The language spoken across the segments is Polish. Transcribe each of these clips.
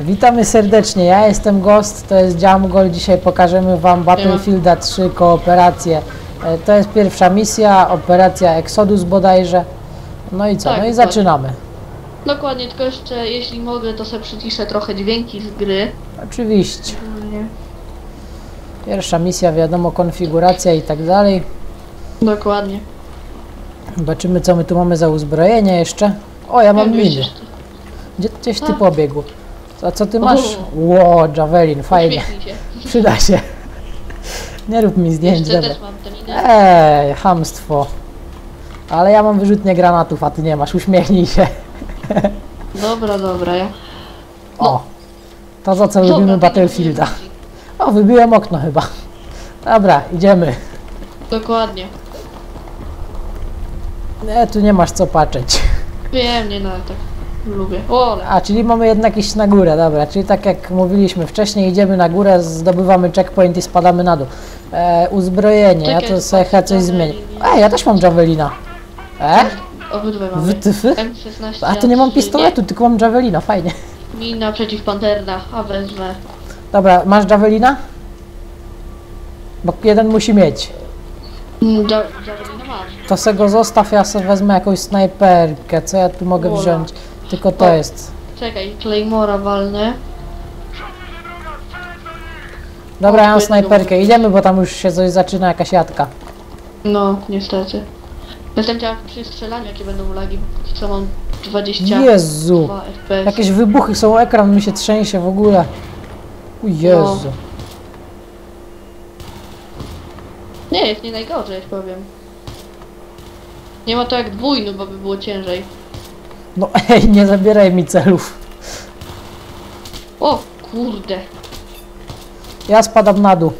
Witamy serdecznie, ja jestem Ghost, to jest Jamgol, dzisiaj pokażemy Wam Battlefielda 3 kooperację. E, To jest pierwsza misja, operacja Exodus bodajże. No i co, Tak, no i tak. zaczynamy. Dokładnie, tylko jeszcze jeśli mogę, to sobie przyciszę trochę dźwięki z gry. Oczywiście, pierwsza misja, wiadomo, konfiguracja i tak dalej. Dokładnie. Zobaczymy co my tu mamy za uzbrojenie jeszcze. O, ja mam miny. Gdzie, gdzieś ty A. pobiegł. A co ty masz? Ło, Javelin, fajnie. Się. Przyda się. Nie rób mi zdjęć, Jeszcze też mam. Ej, hamstwo. Ale ja mam wyrzutnie granatów, a ty nie masz. Uśmiechnij się. Dobra, dobra, ja. O. To za co Dobra, Battlefielda. O, wybiłem okno chyba. Dobra, idziemy. Dokładnie. Nie, tu nie masz co patrzeć. Wiem, nie no, tak lubię. O, ale A, czyli mamy jednak iść na górę, dobra. Czyli tak jak mówiliśmy wcześniej, idziemy na górę, zdobywamy checkpoint i spadamy na dół. E, uzbrojenie, ja to sobie chyba coś zmienię. Ej, ja też mam javelina. E? obydwaj mamy. Wytyfy? M16. A tu nie mam A3, pistoletu, tylko mam javelina, fajnie. Nie, mina przeciwpanterna, a wezmę. Dobra, masz javelina? Bo jeden musi mieć. Mm, Ja, Javelina masz. To se go zostaw, ja sobie wezmę jakąś snajperkę. Co ja tu mogę Wola. wziąć? Tylko to jest. Czekaj, Claymora walnę. Dobra, ja mam snajperkę. Idziemy, bo tam już się coś zaczyna, jakaś jadka. No, niestety. Jestem ciekaw przy strzelaniu, jakie będą lagi, póki co mam 22 Jezu! FPS. Jakieś wybuchy są, ekran mi się trzęsie w ogóle. O Jezu. Nie, jest nie najgorzej, powiem. Nie ma to jak dwójny, bo by było ciężej. No ej, nie zabieraj mi celów. O, kurde. Ja spadam na dół.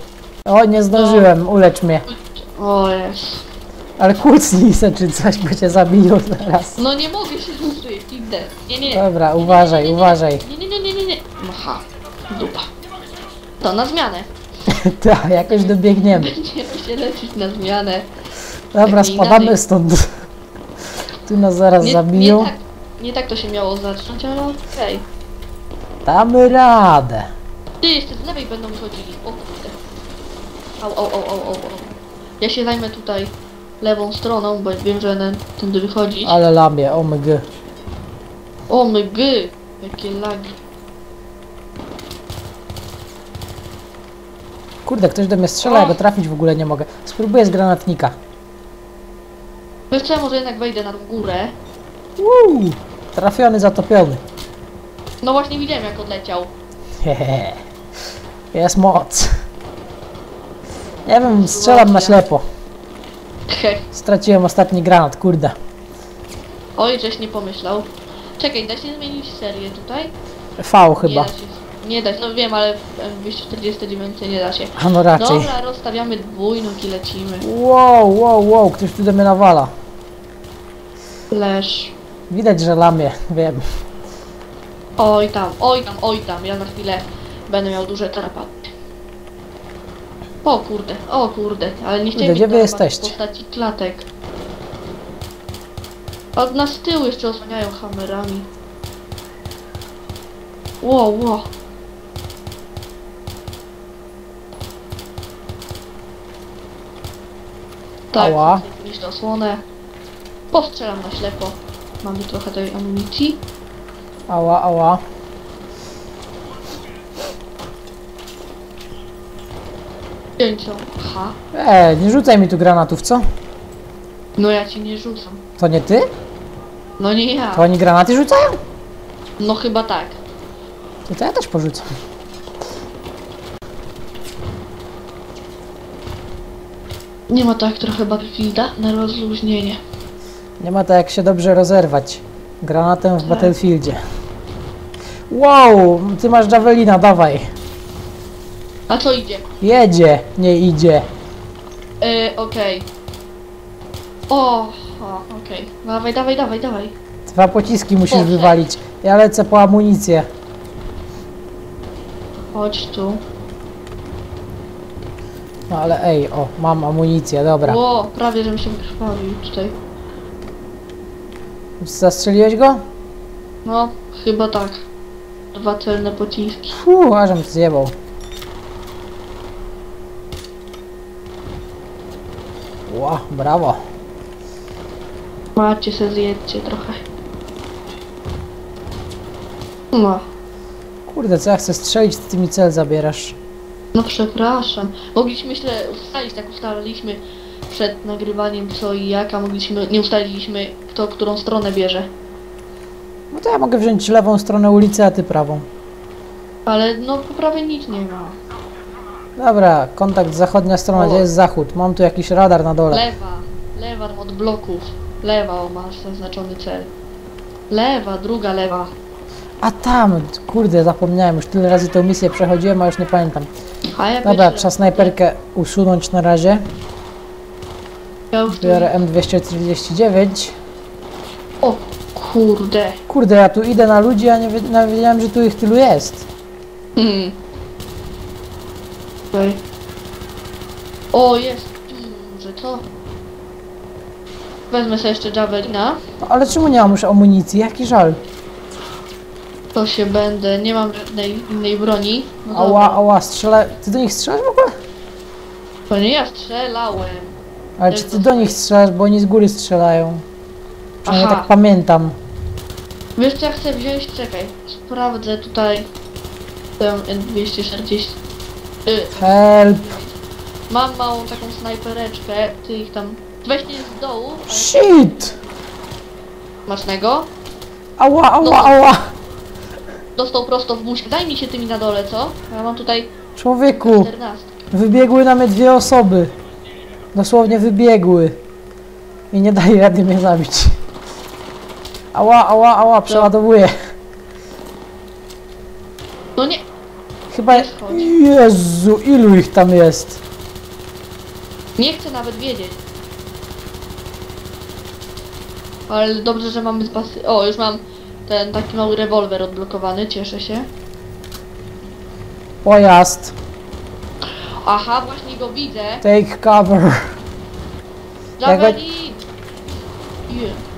O, nie zdążyłem, ulecz mnie. O jest. Ale kucnij se czy coś, bo cię zabiją zaraz. No nie mogę się ruszyć, idę. Nie, nie. Dobra, uważaj, uważaj. Nie, nie, nie, nie, nie, nie. Aha, dupa. To na zmianę. Tak, jakoś dobiegniemy. Będziemy się lecieć na zmianę. Dobra, spadamy stąd. Tu nas zaraz Nie, zabiją. nie, tak, nie tak to się miało zacząć, ale okej. Damy radę. Ty, jeszcze z lewej będą wychodzili. O kurde. Au, au, au, au, au, au. Ja się zajmę tutaj lewą stroną, bo wiem, że będę tędy wychodzić. Ale lamie, omg. O my gy! Jakie lagi. Kurde, ktoś do mnie strzela, ja go trafić w ogóle nie mogę. Spróbuję z granatnika. Wiesz co, ja może jednak wejdę na górę. Uuu, trafiony, zatopiony. No właśnie widziałem jak odleciał. Hehe. Jest moc. Nie wiem, strzelam na ślepo. Straciłem ostatni granat, kurde. Oj, żeś nie pomyślał. Czekaj, da się zmienić serię tutaj? V Nie chyba. da się. Nie da się, no wiem, ale w 249 nie da się. A no raczej. Dobra, rozstawiamy dwójnóg i lecimy. Wow, wow, wow, ktoś tu do mnie nawala. Flash. Widać, że lamie, wiem. Oj tam, oj tam, oj tam, ja za chwilę będę miał duże tarapaty. O kurde, o kurde, ale nie chciałem gdzie wy jesteście? w postaci klatek. Od nas tyłu jeszcze osłaniają hamerami. Wow, wow. Tak, Ała. osłonę. Postrzelam na ślepo. Mamy trochę tej amunicji. Ała, ała. Pięcią. Ha. E, nie rzucaj mi tu granatów, co? No ja ci nie rzucam. To nie ty? No nie ja. To oni granaty rzucają? No chyba tak. To, to ja też porzucam. Nie ma tak trochę Battlefielda na rozluźnienie. Nie ma to jak się dobrze rozerwać. Granatem w Tak. Battlefieldzie. Wow, ty masz Javelina, dawaj. A co idzie? Jedzie, nie idzie. Yy, okej. O, o okej. Dawaj, dawaj, dawaj, dawaj. Dwa pociski musisz Dobrze. wywalić. Ja lecę po amunicję. Chodź tu. No ale ej, o, mam amunicję, dobra. O, prawie żebym się wykrwawił tutaj. Zastrzeliłeś go? No, chyba tak. dwa celne pociski. Fuh, ażem zjebał. Ła, brawo. Macie se zjedźcie trochę. No, Kurde, co ja chcę strzelić, ty mi cel zabierasz. no przepraszam. Mogliśmy źle ustalić, tak ustaliliśmy przed nagrywaniem co i jak, a mogliśmy, nie ustaliliśmy kto którą stronę bierze. No to ja mogę wziąć lewą stronę ulicy, a ty prawą. Ale no po prawie nic nie ma. Dobra, kontakt zachodnia strona, O. gdzie jest zachód? Mam tu jakiś radar na dole. Lewa, lewa od bloków. Lewa o, masz zaznaczony cel. Lewa, druga lewa. A tam, kurde, zapomniałem, już tyle razy tę misję przechodziłem, a już nie pamiętam. A ja Dobra, trzeba snajperkę usunąć na razie. Ja już tu... Biorę M249. O kurde. Kurde, ja tu idę na ludzi, a nie, wi- nie wiedziałem, że tu ich tylu jest. Hmm. Okej. O, jest. Hmm, że co? Wezmę sobie jeszcze Javelina. No, ale czemu nie mam już amunicji? Jaki żal. To się będę. Nie mam żadnej innej broni. No Ała, dobra. ała, strzela... Ty do nich strzelasz w ogóle? To nie ja strzelałem. Ale czy ty do nich strzelasz, bo oni z góry strzelają? Przynajmniej Aha. tak pamiętam. Wiesz co ja chcę wziąć? Czekaj. Sprawdzę tutaj. Tę N240. Y, Help! mam małą taką snajpereczkę. Ty ich tam. Weź nie z dołu. ale Shit! Smacznego. Ała, ała, No. ała! Dostał prosto w buźkę. Daj mi się tymi na dole, co? Ja mam tutaj Człowieku, 14. wybiegły na mnie dwie osoby. Dosłownie wybiegły. I nie daje rady mnie zabić. Ała, ała, ała, przeładowuję. No nie. Chyba... Nie. Jezu, ilu ich tam jest? Nie chcę nawet wiedzieć. Ale dobrze, że mamy spasy. O, już mam ten taki mały rewolwer odblokowany, cieszę się. Pojazd. Aha, właśnie go widzę. Take cover. Javelin! Je.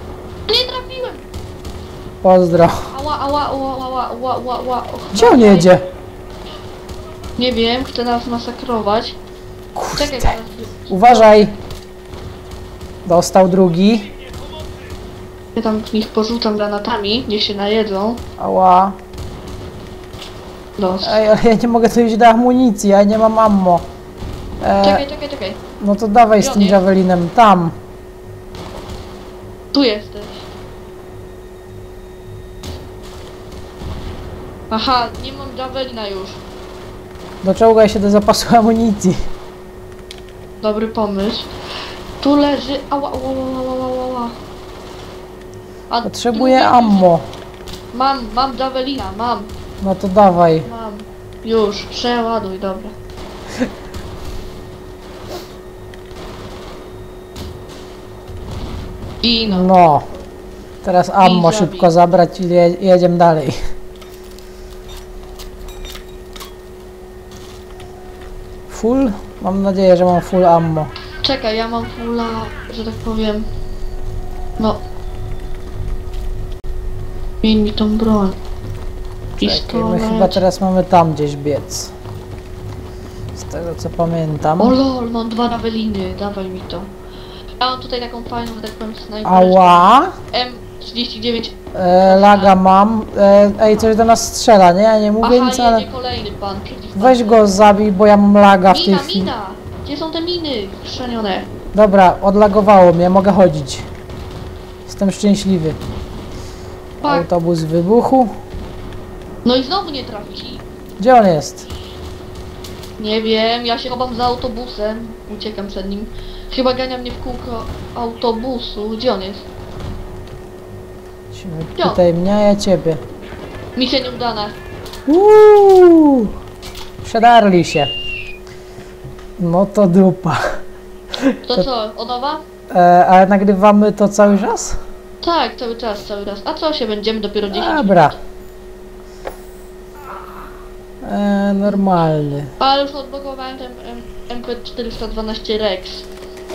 Pozdro. Ała, ała, ała, ała, ała, ała, ała. Gdzie on jedzie? Nie wiem, chce nas masakrować. Czekaj, Kurde. teraz... Uważaj. Dostał drugi. Ja tam w nich porzucam granatami, niech się najedzą. Ała. Los. Ej, ale ja nie mogę tu iść do amunicji, ja nie mam ammo. E, Czekaj, czekaj, czekaj. no to dawaj z tym javelinem. Tam. Tu jesteś. Aha, nie mam javelina już. Doczołgaj się do zapasu amunicji. Dobry pomysł. Tu leży. Ała, ała, ała, ała, ała. A Potrzebuję ammo. Mam, mam javelina, mam, No to dawaj. mam. Już, przeładuj, dobra. I no. No. Teraz ammo szybko zabrać i je, jedziemy dalej. Full? Mam nadzieję, że mam full ammo. Czekaj, ja mam fulla, że tak powiem. No. Miej mi tą broń. Czekaj, my chyba teraz mamy tam gdzieś biec. Z tego co pamiętam. O lol, mam dwa naweliny, dawaj mi to. Ja mam tutaj taką fajną, że tak powiem, snajperkę. Ała! M39. E, laga mam. E, ej, coś do nas strzela, nie? Ja nie mówię Aha, nic, ale... kolejny pan Weź go zabij, bo ja mam laga w tej Mina, chwili. mina! Gdzie są te miny chrzanione? Dobra, odlagowało mnie, mogę chodzić. Jestem szczęśliwy. Pak. Autobus wybuchu. No i znowu nie trafi. Gdzie on jest? Nie wiem, ja się chowam za autobusem. Uciekam przed nim. Chyba gania mnie w kółko autobusu. Gdzie on jest? Jo. Tutaj mnie, a ja ciebie. Misja nieudana. Uuu, Przedarli się. No to dupa. To co, od nowa? E, ale nagrywamy to cały czas? Tak, cały czas, cały raz. A co się będziemy dopiero 10 Dobra. E, normalny. Ale już odblokowałem ten M- MP412 Rex.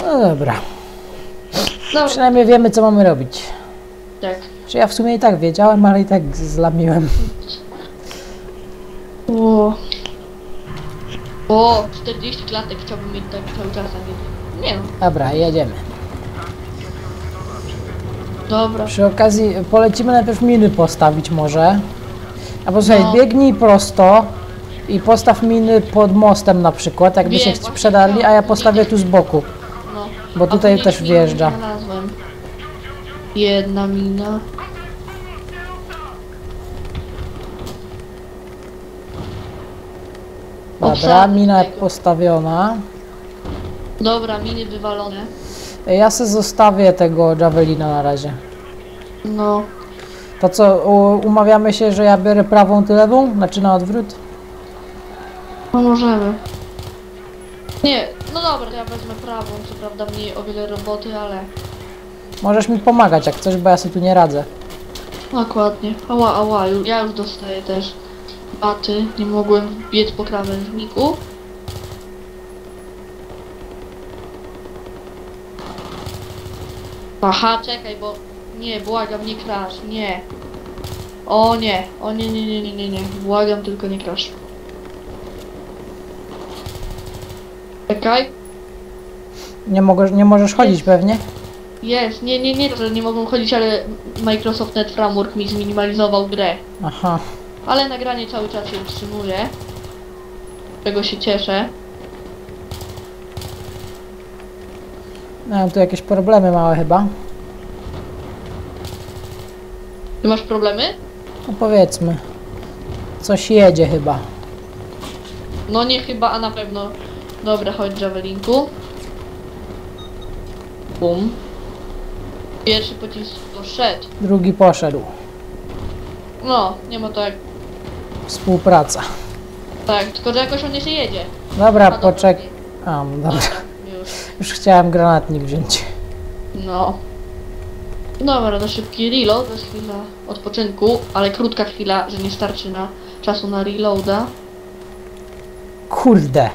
No dobra. No, Przynajmniej wiemy, co mamy robić. Tak. Czy ja w sumie i tak wiedziałem, ale i tak zlamiłem. O. O, 40 klatek chciałbym mieć tak cały czas, a nie. Nie Dobra, jedziemy. dobra. Przy okazji polecimy najpierw miny postawić może. A posłuchaj, No. biegnij prosto i postaw miny pod mostem na przykład, jakby Wiem, się właśnie sprzedali, a ja chciałam postawię tu z boku. No. Bo A tutaj później też wjeżdża. Znalazłem. Jedna mina. Dobra, mina tego. postawiona. Dobra, miny wywalone. Ja se zostawię tego Javelina na razie. No. To co, u, umawiamy się, że ja biorę prawą, ty lewą? Znaczy na odwrót? No możemy. Nie, no dobra, to ja wezmę prawą, co prawda mniej o wiele roboty, ale Możesz mi pomagać jak coś, bo ja sobie tu nie radzę. dokładnie. Ała, ała, ju- ja już dostaję też baty, nie mogłem biec po krawężniku. Aha, czekaj, bo nie, błagam, nie crash, nie. O nie, o nie, nie, nie, nie, nie, nie, błagam, tylko nie crash. Czekaj. Nie, mogę, nie możesz chodzić pewnie? Jest, nie, nie, nie, że nie mogą chodzić, ale Microsoft Net Framework mi zminimalizował grę. Aha. Ale nagranie cały czas się utrzymuje. Z czego się cieszę. Mam tu jakieś problemy małe chyba. Ty masz problemy? No powiedzmy. Coś jedzie chyba. No nie chyba, a na pewno. Dobra, chodź Javelinku. Bum. Pierwszy pocisk poszedł. Drugi poszedł. No, nie ma to jak... Współpraca. Tak, tylko że jakoś on nie się jedzie. Dobra, A, dobra, poczek... nie. A, no dobra. Dobra, już. Już chciałem granatnik wziąć. No. Dobra, to szybki reload, to jest chwila odpoczynku, ale krótka chwila, że nie starczy na czasu na reloada. Kurde.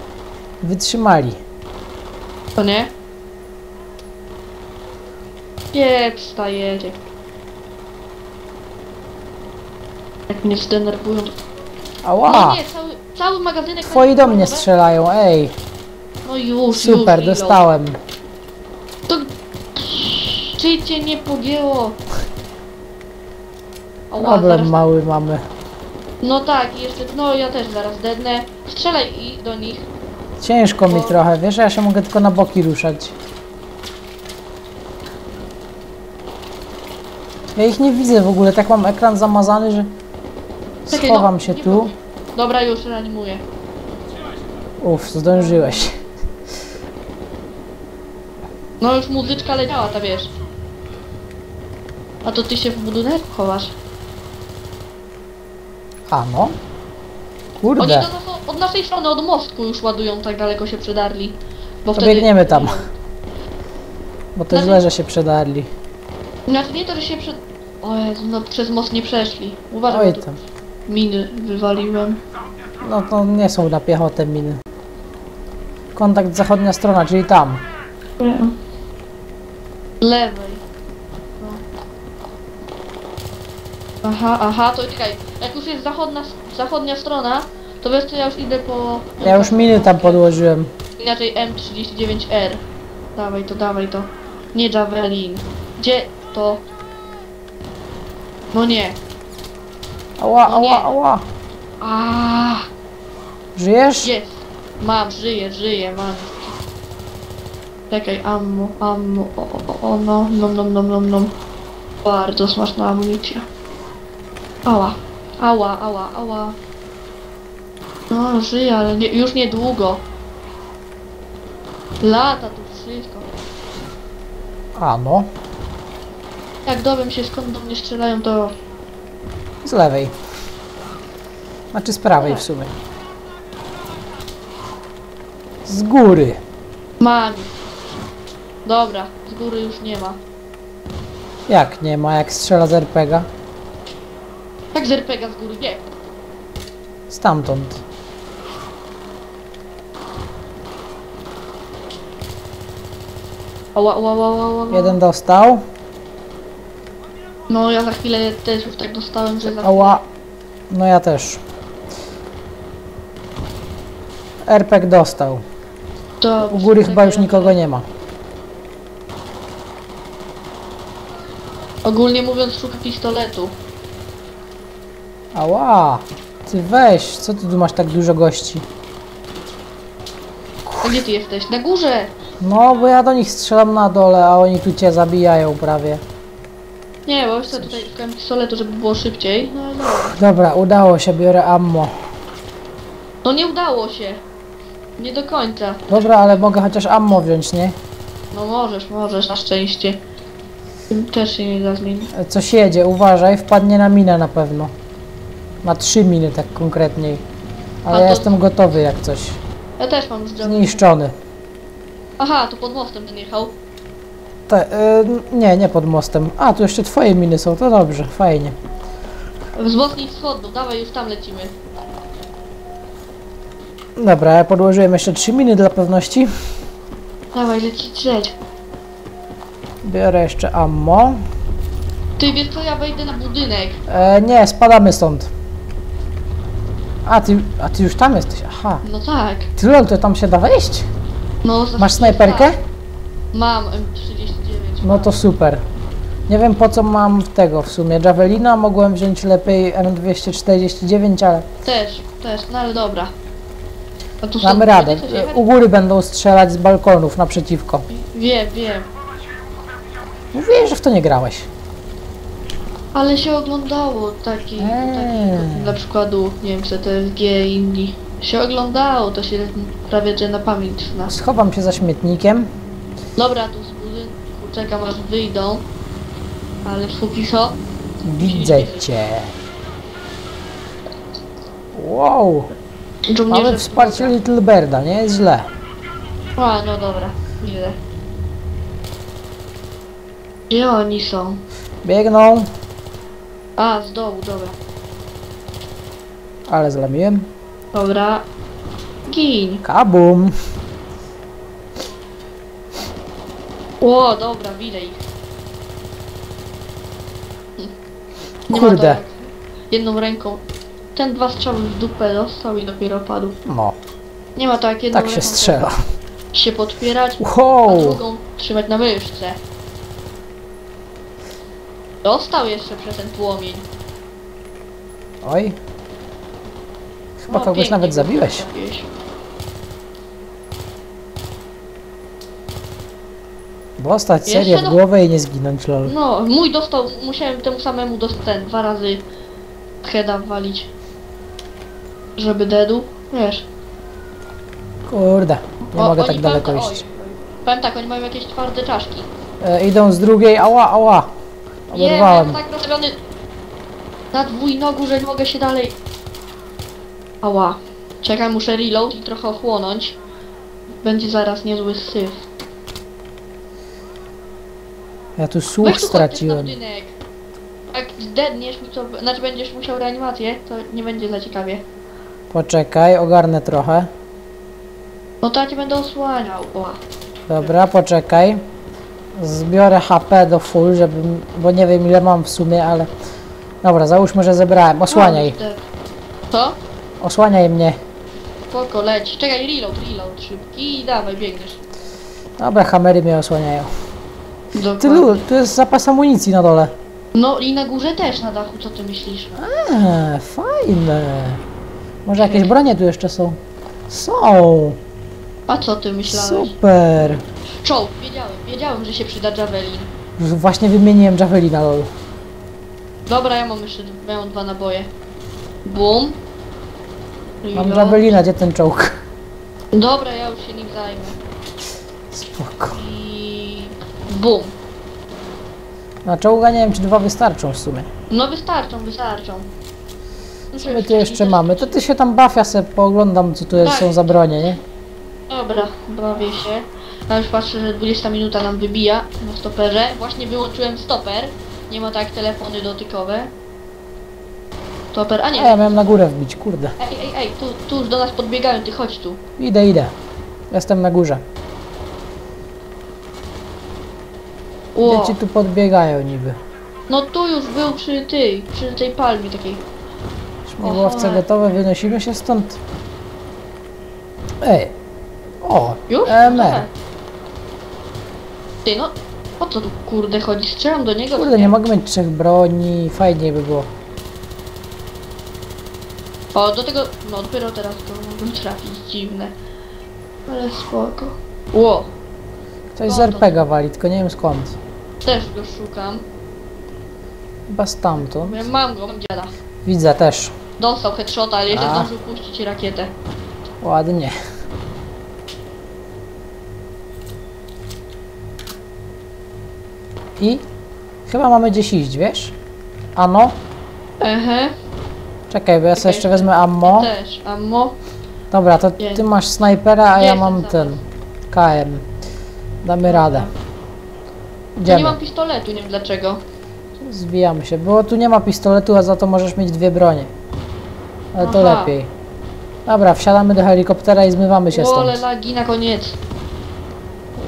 Wytrzymali. To nie? Nie, wstajecie. Jak mnie zdenerwują. to- No Ała! nie, cały, cały magazynek... Twoi do mnie strzelają, ej. No już, Super, już, dostałem. To... Czy cię nie pogięło? Ała, Problem zaraz... mały mamy. No tak, jeszcze, no ja też zaraz dednę. Strzelaj i do nich. Ciężko mi Bo- trochę, wiesz, ja się mogę tylko na boki ruszać. Ja ich nie widzę w ogóle, tak mam ekran zamazany, że Czekaj, schowam no, się nie tu. powiem. Dobra, już reanimuję. Uff, zdążyłeś. No już muzyczka leciała, ta wiesz. A to ty się w budynku chowasz. A no. Oni Kurde, nas, od naszej strony, od mostku już ładują, tak daleko się przedarli. Bo To biegniemy tam. bo to znaczy- źle, że się przedarli. Nie to, że się przed... O Jezu, no przez most nie przeszli. Uważaj, Oj bo tu tam. miny wywaliłem. No to nie są na piechotę miny. Kontakt zachodnia strona, czyli tam. Lewej. No. Aha, aha, to czekaj. Jak już jest zachodnia, zachodnia strona, to wiesz co, ja już idę po... Ja już miny tam podłożyłem. Inaczej M39R. Dawaj to, dawaj to. Nie Javelin. Gdzie to? No nie. Ała, No nie. ała, ała. A Żyjesz? jest. Mam, żyję, żyję, mam. Czekaj, ammo, ammo, o, o, o, no, nom, nom, nom, nom, nom. Bardzo smaczna amunicja. Ała, ała, ała, ała. No, żyję, ale nie, już niedługo. Lata tu wszystko. A no. Jak dowiem się skąd do mnie strzelają, to Z lewej. Znaczy z prawej w sumie. Z góry. mam. Dobra, z góry już nie ma. Jak nie ma, jak strzela z RPGa? Tak z RPG z góry, nie. Stamtąd. Ała, ała, ała, ała, ała. Jeden dostał. No ja za chwilę też już tak dostałem, że za Ała. No ja też. RPG dostał. To U góry chyba już nikogo nie ma. Ogólnie mówiąc, szuka pistoletu. Ała! Ty weź, co ty tu masz tak dużo gości? A gdzie ty jesteś? Na górze! No, bo ja do nich strzelam na dole, a oni tu cię zabijają prawie. Nie, bo jeszcze tutaj szukałem pistoletu, żeby było szybciej. No ale dobra. Dobra, udało się, biorę ammo. No nie udało się. Nie do końca. Dobra, ale mogę chociaż ammo wziąć, nie? No możesz, możesz, na szczęście. Tym też się nie da zmienić. E, Coś jedzie, uważaj, wpadnie na minę na pewno. Na trzy miny, tak konkretniej. Ale A ja to- jestem gotowy jak coś. Ja też mam już. Zniszczony. Aha, tu pod mostem ten jechał. Te, e, nie, nie pod mostem. A, tu jeszcze twoje miny są, to dobrze, fajnie. Wzmocnij wschodnią, dawaj już tam lecimy. Dobra, ja podłożyłem jeszcze trzy miny dla pewności. Dawaj, lecić, leć. Biorę jeszcze ammo. Ty wiesz co, ja wejdę na budynek. E, nie, spadamy stąd. A ty, a ty już tam jesteś, aha. No tak. Ty lol, to tam się da wejść? No, Masz snajperkę? Mam M39. No to super. Nie wiem po co mam tego w sumie. Javelina mogłem wziąć lepiej M249, ale Też, też, no ale dobra. A tu są damy radę. U góry będą strzelać z balkonów naprzeciwko. Wiem, wiem. Mówiłeś, że w to nie grałeś. Ale się oglądało taki, Eee. taki dla przykładu, nie wiem, CTSG i inni. Się oglądało, to się prawie że na pamięć zna. Schowam się za śmietnikiem. Dobra, tu czekam aż wyjdą. Ale póki co, Widzę cię. Wow, żołnierze... mamy wsparcie Little Birda, nie jest źle. A, no dobra, widzę. Gdzie oni są? Biegną, A, z dołu, dobra. ale zlamiłem. Dobra. Gin. Kabum. O, dobra, widzę ich. Nie ma Kurde. Jedną ręką. Ten dwa strzały w dupę dostał i dopiero padł. No, Nie ma tak jedną tak się ręką strzela. się podpierać, a Wow. drugą trzymać na myszce. Dostał jeszcze przez ten płomień. Oj. Chyba O, kogoś pięknie nawet zabiłeś. Dostać Jeszcze serię w no- głowę i nie zginąć, lol. No, mój dostał, musiałem temu samemu dostać ten, dwa razy heada walić. Żeby dedu, wiesz. Kurde, nie O, mogę oni tak daleko iść. oj, Powiem tak, oni mają jakieś twarde czaszki. E, idą z drugiej, ała, ała. Nie, Oberwałem. tak rozstawiony na dwójnogu, że nie mogę się dalej... Ała. Czekaj, muszę reload i trochę ochłonąć. Będzie zaraz niezły syf. Ja tu słuch Weź tu chodź na straciłem. Jak zdedniesz mi to, znaczy będziesz musiał reanimację, to nie będzie za ciekawie. Poczekaj, ogarnę trochę. No to ja cię będę osłaniał. O. Dobra, poczekaj. Zbiorę HP do full, żeby, bo nie wiem ile mam w sumie, ale... Dobra, załóżmy, że zebrałem. Osłaniaj. No, Co? Osłaniaj mnie. Spoko, leć. Czekaj, reload, reload szybki i dawaj, biegniesz. Dobra, hamery mnie osłaniają. Ty Dokładnie. lul, tu jest zapas amunicji na dole. No i na górze też na dachu, co ty myślisz? Eee, fajne. Może jakieś bronie tu jeszcze są? Są. A co ty myślałeś? Super. Czołg, wiedziałem, wiedziałem, że się przyda Javelin. Właśnie wymieniłem Javelina, lol. Dobra, ja mam jeszcze ja mam dwa naboje. Bum. Mam Reload. Javelina, gdzie ten czołg? Dobra, ja już się nim zajmę. Spoko. I... Bum. Na czołga nie wiem, czy dwa wystarczą w sumie. No wystarczą, wystarczą. Co my tu jeszcze mamy? To ty się tam baw, ja sobie pooglądam, co tu jest, Tak. są za bronie, nie? Dobra, bawię się. Ja już patrzę, że 20 minuta nam wybija na stoperze. Właśnie wyłączyłem stoper. Nie ma tak telefony dotykowe. Stoper, a A nie. ja miałem na górę wbić, kurde. Ej, ej, ej, tu, tu już do nas podbiegają, ty chodź tu. Idę, idę. Jestem na górze. Ło. Gdzie ci tu podbiegają niby? No tu już był przy tej, przy tej palmie takiej. Śmigłowce Oho. gotowe, wynosimy się stąd. Ej. O, Już? EMR. Dobra. Ty no, o co tu kurde chodzi? Strzelam do niego? Kurde, nie mogę mieć trzech broni, fajniej by było. O, do tego, no dopiero teraz to mogłem trafić, dziwne. Ale spoko. Ło, Ktoś z No to- RPG wali, tylko nie wiem skąd. też go szukam. Chyba stamtąd. Ja mam go, mam dziada. Widzę też. Dostał headshota, ale jeszcze zdążył puścić rakietę. Ładnie. I? Chyba mamy gdzieś iść, wiesz? Ano? Ehe, Czekaj, bo ja sobie jeszcze wezmę ammo. też. Ammo. Dobra, to ty masz snajpera, a ja mam ten. KM. Damy radę. Ja nie Idziemy. mam pistoletu, nie wiem dlaczego. Zbijamy się, bo tu nie ma pistoletu, a za to możesz mieć dwie bronie. Ale to Aha. lepiej. Dobra, wsiadamy do helikoptera i zmywamy się Ole stąd. lagi na koniec.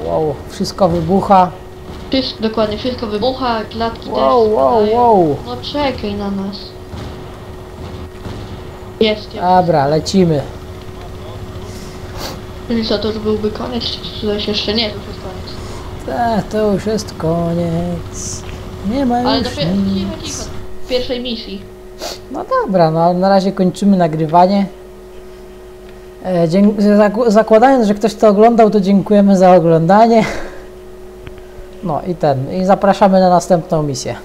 Wow, wszystko wybucha. Wszystko, dokładnie, wszystko wybucha, klatki Wow, też wow, spadają. wow. No czekaj na nas. Jest, ja. Dobra, lecimy. Czyli co, to już byłby koniec, czy coś jeszcze nie, to już jest E, to już jest koniec. Nie ma Ale już dopiero, nic. w pierwszej misji. No dobra, no ale na razie kończymy nagrywanie. E, zak- zakładając, że ktoś to oglądał, to dziękujemy za oglądanie. No i ten, i zapraszamy na następną misję.